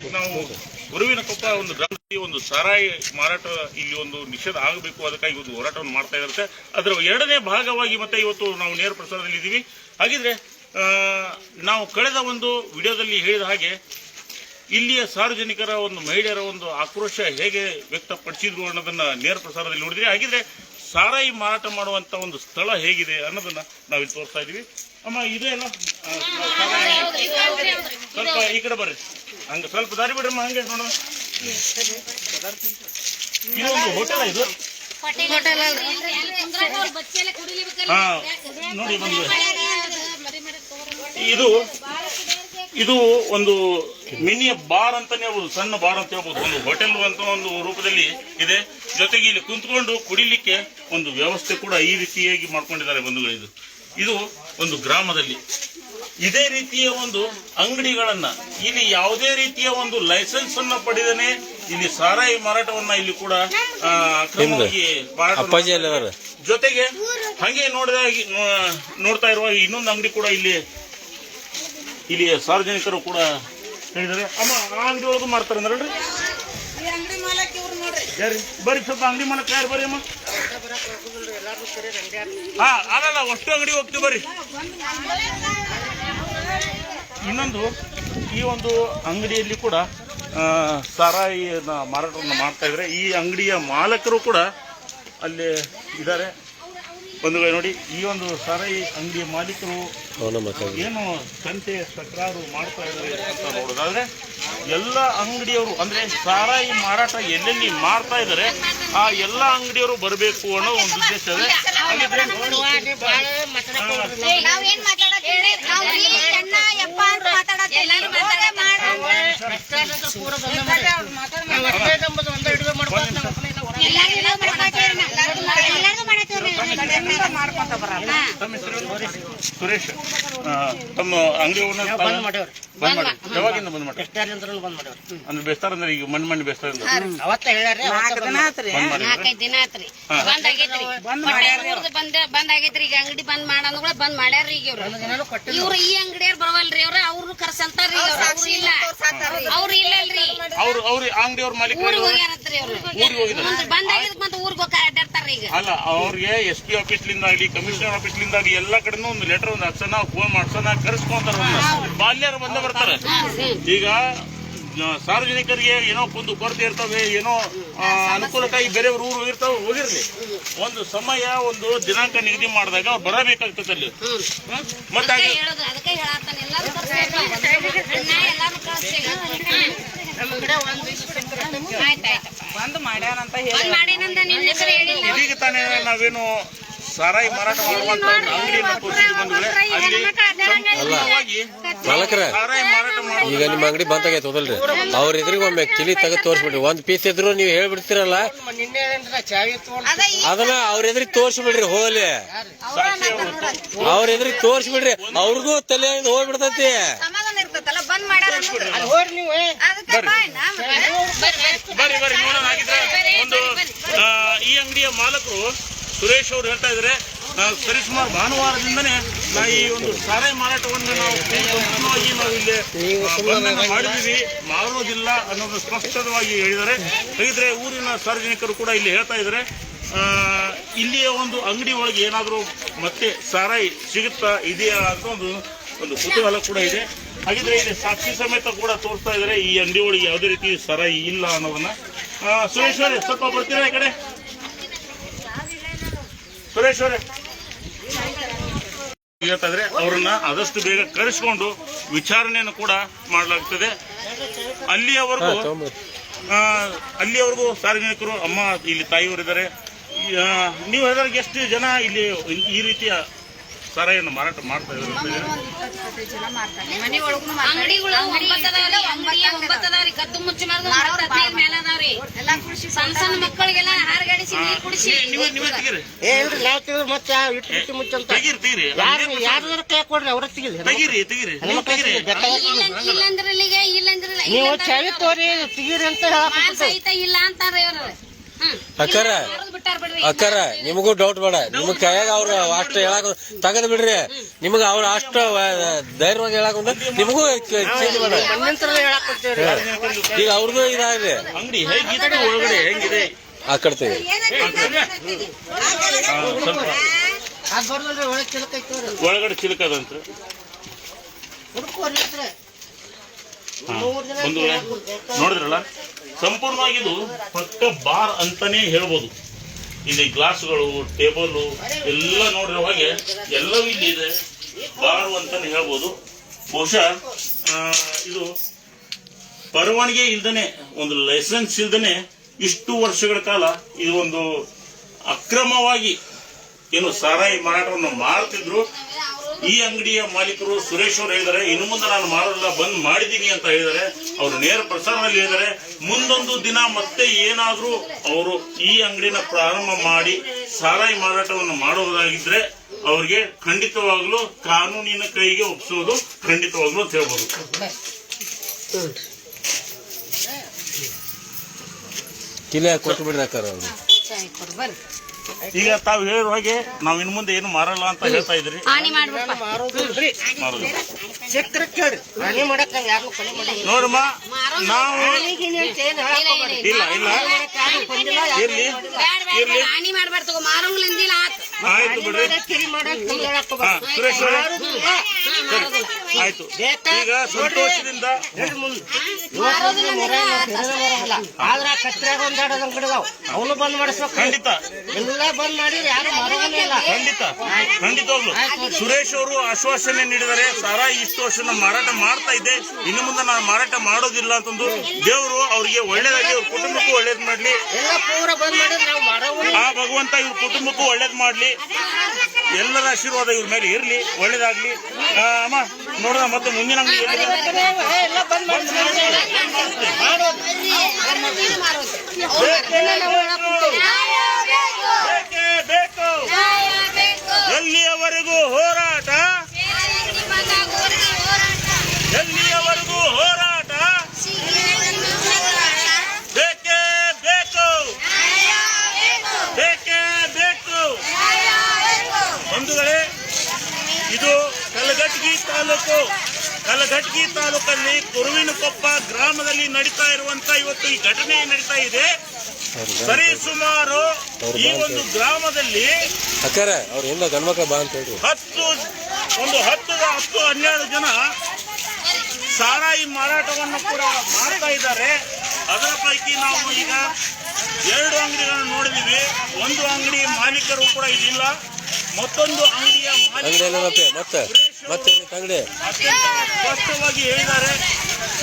ನಾವು ಗುರುವಿನ ಕೊಪ್ಪ ಒಂದು ಗ್ರಾಮದಲ್ಲಿ ಒಂದು ಸಾರಾಯಿ ಮಾರಾಟ ಇಲ್ಲಿ ಒಂದು ನಿಷೇಧ ಆಗಬೇಕು, ಅದಕ್ಕಾಗಿ ಒಂದು ಹೋರಾಟವನ್ನು ಮಾಡ್ತಾ ಇರುತ್ತೆ ಅದರ ಎರಡನೇ ಭಾಗವಾಗಿ ಮತ್ತೆ ಇವತ್ತು ನಾವು ನೇರ ಪ್ರಸಾರದಲ್ಲಿ ಇದ್ದೀವಿ ಹಾಗಿದ್ರೆ ನಾವು ಕಳೆದ ಒಂದು ವಿಡಿಯೋದಲ್ಲಿ ಹೇಳಿದ ಹಾಗೆ, ಇಲ್ಲಿಯ ಸಾರ್ವಜನಿಕರ ಒಂದು ಮಹಿಳೆಯರ ಒಂದು ಆಕ್ರೋಶ ಹೇಗೆ ವ್ಯಕ್ತಪಡಿಸಿದ್ರು ಅನ್ನೋದನ್ನ ನೇರ ಪ್ರಸಾರದಲ್ಲಿ ನೋಡಿದ್ರಿ. ಹಾಗಿದ್ರೆ, ಸಾರಾಯಿ ಮಾರಾಟ ಮಾಡುವಂತ ಒಂದು ಸ್ಥಳ ಹೇಗಿದೆ ಅನ್ನೋದನ್ನ ನಾವಿಲ್ಲಿ ತೋರಿಸ್ತಾ ಇದೀವಿ. ಅಮ್ಮ ಇದೇನು ಸ್ವಲ್ಪ ಈ ಕಡೆ ಬರ್ರಿ. ಹಂಗ ಸ್ವಲ್ಪ ದಾರಿ ಬಿಡ್ರಮ್ಮ ಹಂಗೆ ನೋಡೋಣ. ಇದು ಒಂದು ಹೋಟೆಲ್ ಇದು? ಹಾ ನೋಡಿ ಬಂದು ಇದು ಇದು ಒಂದು ಮಿನಿ ಬಾರ್ ಅಂತ ಹೇಳ್ಬೋದು ಸಣ್ಣ ಬಾರ್ ಅಂತ ಹೇಳ್ಬೋದು. ಒಂದು ಹೋಟೆಲ್ ಅಂತ ಒಂದು ರೂಪದಲ್ಲಿ ಇದೆ. ಜೊತೆಗೆ ಇಲ್ಲಿ ಕುಂತ್ಕೊಂಡು ಕುಡಿಲಿಕ್ಕೆ ಒಂದು ವ್ಯವಸ್ಥೆ ಕೂಡ ಈ ರೀತಿಯಾಗಿ ಮಾಡ್ಕೊಂಡಿದ್ದಾರೆ ಬಂಧುಗಳು ಇದು. ಒಂದು ಗ್ರಾಮದಲ್ಲಿ. ಇದೇ ರೀತಿಯ ಒಂದು ಅಂಗಡಿಗಳನ್ನ ಇಲ್ಲಿ ಯಾವುದೇ ರೀತಿಯ ಒಂದು ಲೈಸೆನ್ಸ್ ಅನ್ನ ಪಡೆದನೆ ಇಲ್ಲಿ ಸಾರಾಯಿ ಮಾರಾಟವನ್ನ ಇಲ್ಲಿ ಕೂಡ ಅಕ್ರಮವಾಗಿ ಮಾರಾಟ ಜೊತೆಗೆ ಹಂಗೆ ನೋಡಿದಾಗ ನೋಡ್ತಾ ಇರುವ ಇನ್ನೊಂದು ಅಂಗಡಿ ಕೂಡ ಇಲ್ಲಿ ಇಲ್ಲಿ ಸಾರ್ವಜನಿಕರು ಕೂಡ ಹೇಳಿದ್ದಾರೆ. ಅಮ್ಮ ಆ ಅಂಗಡಿ ಒಳಗೂ ಮಾಡ್ತಾರೆ ಅಂದ್ರಲ್ರಿ ಈ ಅಂಗಡಿ ಮಾಲಕ್ ಇವ್ರು ನೋಡ್ರಿ. ಯಾರಿ? ಬರ್ರಿ ಸ್ವಲ್ಪ ಅಂಗಡಿ ಮಾಡಕ್ ಯಾರು ಬರ್ರಿ ಅಮ್ಮ? ಹಾ ಅಲ್ಲಲ್ಲ ಅಷ್ಟು ಅಂಗಡಿ ಹೋಗ್ತೀವಿ ಬರ್ರಿ. ಇನ್ನೊಂದು ಈ ಒಂದು ಅಂಗಡಿಯಲ್ಲಿ ಕೂಡ ಸಾರಾಯಿ ಸಾರಾಯಿನ ಮಾರಾಟವನ್ನು ಮಾಡ್ತಾ ಇದ್ರೆ. ಈ ಅಂಗಡಿಯ ಮಾಲಕರು ಕೂಡ ಅಲ್ಲಿ ಇದ್ದಾರೆ ಒಂದು ನೋಡಿ ಈ ಒಂದು ಸಾರಾಯಿ ಅಂಗಡಿಯ ಮಾಲೀಕರು ಏನು ಸಂತೆ ತಕರಾರು ಮಾಡ್ತಾ ಇದ್ದಾರೆ ಅಂತ ನೋಡೋದಾದ್ರೆ ಎಲ್ಲ ಅಂಗಡಿಯವರು ಅಂದ್ರೆ ಸಾರಾಯಿ ಮಾರಾಟ ಎಲ್ಲೆಲ್ಲಿ ಮಾಡ್ತಾ ಇದ್ದಾರೆ ಆ ಎಲ್ಲ ಅಂಗಡಿಯವರು ಬರಬೇಕು ಅನ್ನೋ ಒಂದು ಉದ್ದೇಶ ಇದೆ ಹಾಗಿದ್ರೆ ನಾವೇನ್ ಮಾತಾಡತ್ತೀವಿ ನಾವ್ ಈ ಚೆನ್ನ ಯಪ್ಪ ಅಂತ ಮಾತಾಡತ್ತೀವಿ ಎಲ್ಲಾರು ಮಾಡ್ಕೊಂತ ಬರಲ್ಲ. ತಮ್ಮ ಹೆಸರು ಸುರೇಶ್ ಆ, ತಮ್ಮ ಅಂಗಡಿ ಓನರ್ ಬಂದ್ ಮಾಡಿ ಯಾವಾಗಿಂದ ಬಂದ್ ಮಾಡಿ ಅಂದ್ರೆ ಬೇಸ್ತಾರ ಅಂದ್ರೆ ಈಗ ಮಣ್ಣು ಮಣ್ಣು ಬೇಸ್ತಾರ ಅವತ್ತ ಹೇಳ್ಯಾರ ನಾಲ್ಕು ದಿನ ಆತ್ರಿ. ಬಂದ್ ಮಾಡಿ ನಾಲ್ಕೈದು ದಿನ ಆತ್ರಿ. ಬಂದ್ ಆಗೈತ್ರಿ. ಹೊಟ್ಟೆ ಬಂದ ಬಂದ್ ಆಗೈತ್ರಿ. ಈಗ ಅಂಗಡಿ ಬಂದ್ ಮಾಡೋದು ಕೂಡ ಬಂದ್ ಮಾಡ್ಯಾರ ಈಗ ಇವ್ರು. ಇವ್ರು ಈ ಅಂಗಡಿಯವ್ರು ಬರವಲ್ರಿ ಅವ್ರ. ಅವ್ರು ಕರ್ಸಂತಾರ್ರಿ ಅವ್ರು. ಅವ್ರು ಇಲ್ಲ. ಅವ್ರು ಇಲ್ಲಲ್ರಿ ಅವ್ರು ಅವ್ರ ಅಂಗಡಿ ಅವ್ರ ಮಾಲೀಕ ಊರಿಗೆ ಹೋಗ್ಯಾರತ್ರಿ ಅವ್ರು. ಊರಿಗೆ ಹೋಗಿದ್ದಾರೆ. ಬಂದ್ ಆಗಿದ್ ಮತ್ತೆ ಊರಿಗೆ ಹೋಗಿ ಅಲ್ಲ ಅವ್ರಿಗೆ ಎಸ್ ಪಿ ಆಫೀಸ್ಲಿಂದ ಆಗಲಿ ಕಮಿಷನರ್ ಆಫೀಸ್ಲಿಂದ ಆಗಲಿ ಎಲ್ಲ ಕಡೆನೂ ಒಂದು ಲೆಟರ್ ಒಂದು ಹಚ್ಚನ ಫೋನ್ ಮಾಡ್ಸನ ಕರೆಸ್ಕೊಂತಾರ ಬಾಲ್ಯರು ಬಂದ ಬರ್ತಾರೆ. ಈಗ ಸಾರ್ವಜನಿಕರಿಗೆ ಏನೋ ಒಂದು ಕೊರತೆ ಇರ್ತವೆ ಏನೋ ಅನುಕೂಲಕ್ಕಾಗಿ ಬೇರೆ ಊರು ಹೋಗಿರ್ತಾವೆ ಹೋಗಿರ್ಲಿ. ಒಂದು ಸಮಯ ಒಂದು ದಿನಾಂಕ ನಿಗದಿ ಮಾಡಿದಾಗ ಅವ್ರು ಬರಬೇಕಾಗ್ತದೆ ಅಲ್ಲಿ. ಮತ್ತೆ ಇದೀಗ ತಾನೇ ನಾವೇನು ಸಾರಾಯಿ ಮಾರಾಟ ಮಾಡುವಂತ ಅಂಗಡಿ ಅಂಗಡಿಯನ್ನು ಬಂದ್ರೆ ಅಲ್ಲಿ. ಸಂಪೂರ್ಣವಾಗಿ ಮಾಲಕರ ಈಗ ನಿಮ್ಮ ಅಂಗಡಿ ಬಂದಾಗೈತೆ ಹೋದಲ್ರಿ ಅವ್ರ ಎದುರಿಗೆ ಒಮ್ಮೆ ಕಿಲಿ ತೆಗೆದು ತೋರಿಸ್ಬಿಡ್ರಿ. ಒಂದ್ ಪೀಸ್ ಇದ್ರು ನೀವು ಹೇಳ್ಬಿಡ್ತೀರಲ್ಲ? ಅದನ್ನ ಅವ್ರ ಎದ್ರಿಗೆ ತೋರಿಸ್ಬಿಡ್ರಿ ಹೋಲಿ ಅವ್ರ ಎದ್ರಿಗೆ ತೋರಿಸ್ಬಿಡ್ರಿ. ಅವ್ರಿಗೂ ತಲೆ ಹೋಗ್ಬಿಡ್ತೈತಿ. ಬಂದ್. ಬರ್ರಿ ಬರ್ರಿ ನೋಡೋಣ ಹಾಗಿದ್ರೆ ಒಂದು ಈ ಅಂಗಡಿಯ ಮಾಲಕರು ಸುರೇಶ್ ಅವ್ರು ಹೇಳ್ತಾ ಇದ್ರೆ. ಸರಿಸುಮಾರು ಭಾನುವಾರದಿಂದನೇ ಈ ಒಂದು ಸಾರಾಯಿ ಮಾರಾಟವನ್ನು ನಾವು ಸಂಪೂರ್ಣವಾಗಿ ನಾವು ಇಲ್ಲಿ ಬಂಧನ ಮಾಡಿದ್ದೀವಿ. ಮಾರೋದಿಲ್ಲ ಅನ್ನೋದು ಸ್ಪಷ್ಟವಾಗಿ ಹೇಳಿದ್ದಾರೆ. ಹಾಗಿದ್ರೆ ಊರಿನ ಸಾರ್ವಜನಿಕರು ಕೂಡ ಇಲ್ಲಿ ಹೇಳ್ತಾ ಇದ್ದಾರೆ. ಇಲ್ಲಿಯ ಒಂದು ಅಂಗಡಿ ಒಳಗೆ ಏನಾದರೂ ಮತ್ತೆ ಸಾರಾಯಿ ಸಿಗುತ್ತಾ ಇದೆಯಾ ಅಂತ ಒಂದು ಒಂದು ಕುತೂಹಲ ಕೂಡ ಇದೆ. ಹಾಗಿದ್ರೆ ಇಲ್ಲಿ ಸಾಕ್ಷಿ ಸಮೇತ ಕೂಡ ತೋರಿಸ್ತಾ ಇದ್ದಾರೆ. ಈ ಅಂಗಡಿ ಒಳಗೆ ಯಾವುದೇ ರೀತಿ ಸಾರಾಯಿ ಇಲ್ಲ ಅನ್ನೋದನ್ನ. ಸುರೇಶ್ವರೇ ಸುರೇಶ್ ಅವರೇ ಸ್ವಲ್ಪ ಬರ್ತೀರಾ ಈ ಕಡೆ? ಸುರೇಶ್ ಅವರೇ ಹೇಳ್ತಾ ಇದ್ರೆ ಅವರನ್ನ ಆದಷ್ಟು ಬೇಗ ಕರೆಸಿಕೊಂಡು ವಿಚಾರಣೆಯನ್ನು ಕೂಡ ಮಾಡಲಾಗ್ತದೆ. ಅಲ್ಲಿಯವರೆಗೂ ಆ, ಅಲ್ಲಿಯವರೆಗೂ ಸಾರ್ವಜನಿಕರು ಅಮ್ಮ ಇಲ್ಲಿ ತಾಯಿಯವರಿದ್ದಾರೆ. ನೀವು ಹೇಳಿದಾಗ ಎಷ್ಟು ಜನ ಇಲ್ಲಿ ಈ ರೀತಿಯ ಸಾರಾಯಿಯನ್ನು ಮಾರಾಟ ಮಾಡ್ತಾ ಇದ್ದಾರೆ? ಸಣ್ಣ ಸಣ್ಣ ಮಕ್ಕಳಿಗೆಲ್ಲ ಹಾರಗಾಡಿಸಿ ನೀರ್ ಕುಡಿಸಿ ಏ ಇಲ್ರಿ ನಾವ್ ತಿಳಿದ್ರು ಮತ್ತೆ ಯಾವ ಇಟ್ಟು ಇಟ್ಟು ಮುಚ್ಚಂತ ತೆಗೀರಿ ತೆಗೀರಿ. ಯಾರು ಯಾರು ಕೈ ಕೊಡ್ರಿ ಅವ್ರ ತೆಗಿಲಿ ತೆಗೀರಿ ತೆಗೀರಿ. ನೀವು ತೆಗೀರಿ. ಇಲ್ಲ ಇಲ್ಲಂದ್ರಲ್ಲಿಗೆ ಇಲ್ಲಂದ್ರಲ್ಲ ನೀವು ಚಳಿ ತೋರಿ ತೆಗೀರಿ ಅಂತ ಹೇಳಕ್ ಇಲ್ಲ ಅಂತಾರ ಇವ್ರು. ಹ್ಮ್. ಅಕ್ಕಾರ ನಿಮಗೂ ಡೌಟ್ ಬೇಡ. ನಿಮ್ ಕೈಯಾಗ ಅವ್ರು ಅಷ್ಟು ಹೇಳಕ್ ತಗದ್ ಬಿಡ್ರಿ. ನಿಮಗ ಅವ್ರ ಅಷ್ಟು ಧೈರ್ಯವಾಗಿ ಹೇಳಕ್ ಬಂದ ನಿಮಗೂ ಚೇಂಜ್ ಬೇಡ. ಈಗ ಅವ್ರದ್ದು ಇದಾಗ್ರಿ ಅಂಗಡಿ ಒಳಗಡೆ ಹೆಂಗಿದೆ? ಆ ಕಡ್ತೀವಿ ಚಿಲಕದಂತ. ನೋಡಿದ್ರಲ್ಲ? ಸಂಪೂರ್ಣವಾಗಿ ಇದು ಪಕ್ಕ ಬಾರ್ ಅಂತಾನೆ ಹೇಳ್ಬೋದು. ಇಲ್ಲಿ ಗ್ಲಾಸ್ಗಳು ಟೇಬಲ್ ಎಲ್ಲ ನೋಡಿರೋ ಹಾಗೆ ಎಲ್ಲವೂ ಇಲ್ಲಿ ಇದೆ ಬಾರು ಅಂತಾನೆ ಹೇಳ್ಬೋದು. ಬಹುಶಃ ಇದು ಪರವಾನಗಿ ಇಲ್ದನೆ, ಒಂದು ಲೈಸೆನ್ಸ್ ಇಲ್ದನೆ ಇಷ್ಟು ವರ್ಷಗಳ ಕಾಲ ಇದು ಒಂದು ಅಕ್ರಮವಾಗಿ ಏನು ಸಾರಾಯಿ ಮಾರಾಟವನ್ನು ಮಾಡ್ತಿದ್ರು. ಈ ಅಂಗಡಿಯ ಮಾಲೀಕರು ಸುರೇಶ್ ಅವರು ಹೇಳಿದರೆ ಇನ್ನು ಮುಂದೆ ನಾನು ಮಾಡೋದಿಲ್ಲ ಬಂದ್ ಮಾಡಿದ್ದೀನಿ ಅಂತ ಹೇಳಿದರೆ ಅವರು ನೇರ ಪ್ರಸಾರದಲ್ಲಿ ಹೇಳಿದರೆ ಮುಂದೊಂದು ದಿನ ಮತ್ತೆ ಏನಾದರೂ ಅವರು ಈ ಅಂಗಡಿನ ಪ್ರಾರಂಭ ಮಾಡಿ ಸಾರಾಯಿ ಮಾರಾಟವನ್ನು ಮಾಡುವುದಾಗಿದ್ರೆ ಅವರಿಗೆ ಖಂಡಿತವಾಗ್ಲೂ ಕಾನೂನಿನ ಕೈಗೆ ಒಪ್ಪಿಸೋದು ಖಂಡಿತವಾಗ್ಲೂ ಅಂತ ಹೇಳ್ಬೋದು. ಕಿಲೆ ಕೊಟ್ಟು ಬಿಡ್ರಿ ಅವ್ರು. ಈಗ ತಾವು ಹೇಳಿರೋ ಹಾಗೆ ನಾವು ಇನ್ನು ಮುಂದೆ ಏನು ಮಾರಲ್ಲ ಅಂತ ಹೇಳ್ತಾ ಇದ್ರಿ. ನೋಡಮ್ಮ ನಾವು ಇಲ್ಲ ಇಲ್ಲ ಯಾರು ಬಂದಿಲ್ಲ ಯಾರು ಇರ್ಲಿ. ಆಯ್ತು ಬಿಡ್ರಿ. ಆಯ್ತು? ಈಗ ಸಂತೋಷದಿಂದ ಆದ್ರ ಕತ್ರ್ಯಾಗ ಒಂದೆರಡು ಅವನು ಬಂದ್ ಮಾಡಿಸ್ಬೇಕು. ಖಂಡಿತ. ಎಲ್ಲ ಬಂದ್ ಮಾಡಿದ್ರೆ ಯಾರು ಖಂಡಿತ ಇಲ್ಲ. ಖಂಡಿತ. ಖಂಡಿತವಾಗ್ಲು ಸುರೇಶ್ ಅವರು ಆಶ್ವಾಸನೆ ನೀಡಿದರೆ ಸಾರಾಯಿ ಇಷ್ಟು ವರ್ಷ ನಾನು ಮಾರಾಟ ಮಾಡ್ತಾ ಇದ್ದೆ. ಇನ್ನು ಮುಂದೆ ನಾನು ಮಾರಾಟ ಮಾಡೋದಿಲ್ಲ ಅಂತಂದು ದೇವರು ಅವರಿಗೆ ಒಳ್ಳೇದಾಗಿ ಅವ್ರ ಕುಟುಂಬಕ್ಕೂ ಒಳ್ಳೇದ್ ಮಾಡ್ಲಿ. ಎಲ್ಲ ಪೂರ ಬಂದ್ ಮಾಡಿದ್ರೆ ನಾವು ಆ ಭಗವಂತ ಇವ್ರ ಕುಟುಂಬಕ್ಕೂ ಒಳ್ಳೇದ್ ಮಾಡ್ಲಿ. ಎಲ್ಲರ ಆಶೀರ್ವಾದ ಇವ್ರ ಮೇಲೆ ಇರ್ಲಿ. ಒಳ್ಳೇದಾಗ್ಲಿ. ಅಮ್ಮ ನೋಡೋಣ ಮತ್ತೆ ಮುಂದಿನ ಅಂಗಡಿ ಎಲ್ಲಿಯವರೆಗೂ ಹೋರಾಟ? ಎಲ್ಲಿಯವರೆಗೂ ಹೋರಾಟ? ಬೇಕೇ ಬೇಕು. ಬೇಕೇ ಬೇಕು. ಬಂಧುಗಳೇ ಇದು ಕಲಘಟಗಿ ತಾಲೂಕು. ಕಲಘಟಗಿ ತಾಲೂಕಲ್ಲಿ ಕುರುವಿನಕೊಪ್ಪ ಗ್ರಾಮದಲ್ಲಿ ನಡೀತಾ ಇರುವಂತ ಇವತ್ತು ಈ ಘಟನೆ ನಡೀತಾ ಇದೆ. ಸರಿ ಸುಮಾರು ಈ ಒಂದು ಗ್ರಾಮದಲ್ಲಿ ಹತ್ತು ಒಂದು ಹತ್ತು ಹತ್ತು ಹನ್ನೆರಡು ಜನ ಸಾರಾಯಿ ಮಾರಾಟವನ್ನು ಕೂಡ ಮಾಡ್ತಾ ಇದ್ದಾರೆ. ಅದರ ಪೈಕಿ ನಾವು ಈಗ ಎರಡು ಅಂಗಡಿಗಳನ್ನು ನೋಡಿದೀವಿ ಒಂದು ಅಂಗಡಿ ಮಾಲೀಕರು ಕೂಡ ಇದಿಲ್ಲ ಮತ್ತೊಂದು ಅಂಗಡಿಯ ಮಾಲೀಕ ಮಾಲೀಕರು ಮತ್ತೆ ಸ್ಪಷ್ಟವಾಗಿ ಹೇಳಿದ್ದಾರೆ.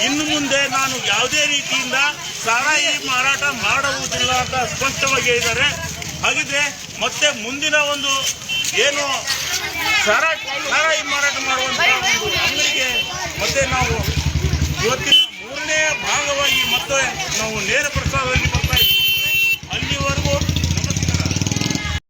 ಇನ್ನು ಮುಂದೆ ನಾನು ಯಾವುದೇ ರೀತಿಯಿಂದ ಸಾರಾಯಿ ಮಾರಾಟ ಮಾಡುವುದಿಲ್ಲ ಅಂತ ಸ್ಪಷ್ಟವಾಗಿ ಹೇಳಿದ್ದಾರೆ. ಹಾಗಿದ್ರೆ ಮತ್ತೆ ಮುಂದಿನ ಒಂದು ಏನು ಸಾರಾಯಿ ಮಾರಾಟ ಮಾಡುವಂಥ ಒಂದು ಅಂಗಡಿಗೆ ಮತ್ತೆ ನಾವು ಇವತ್ತಿನ ಮೂರನೇ ಭಾಗವಾಗಿ ಮತ್ತೆ ನಾವು ನೇರ ಪ್ರಸಾರದಲ್ಲಿ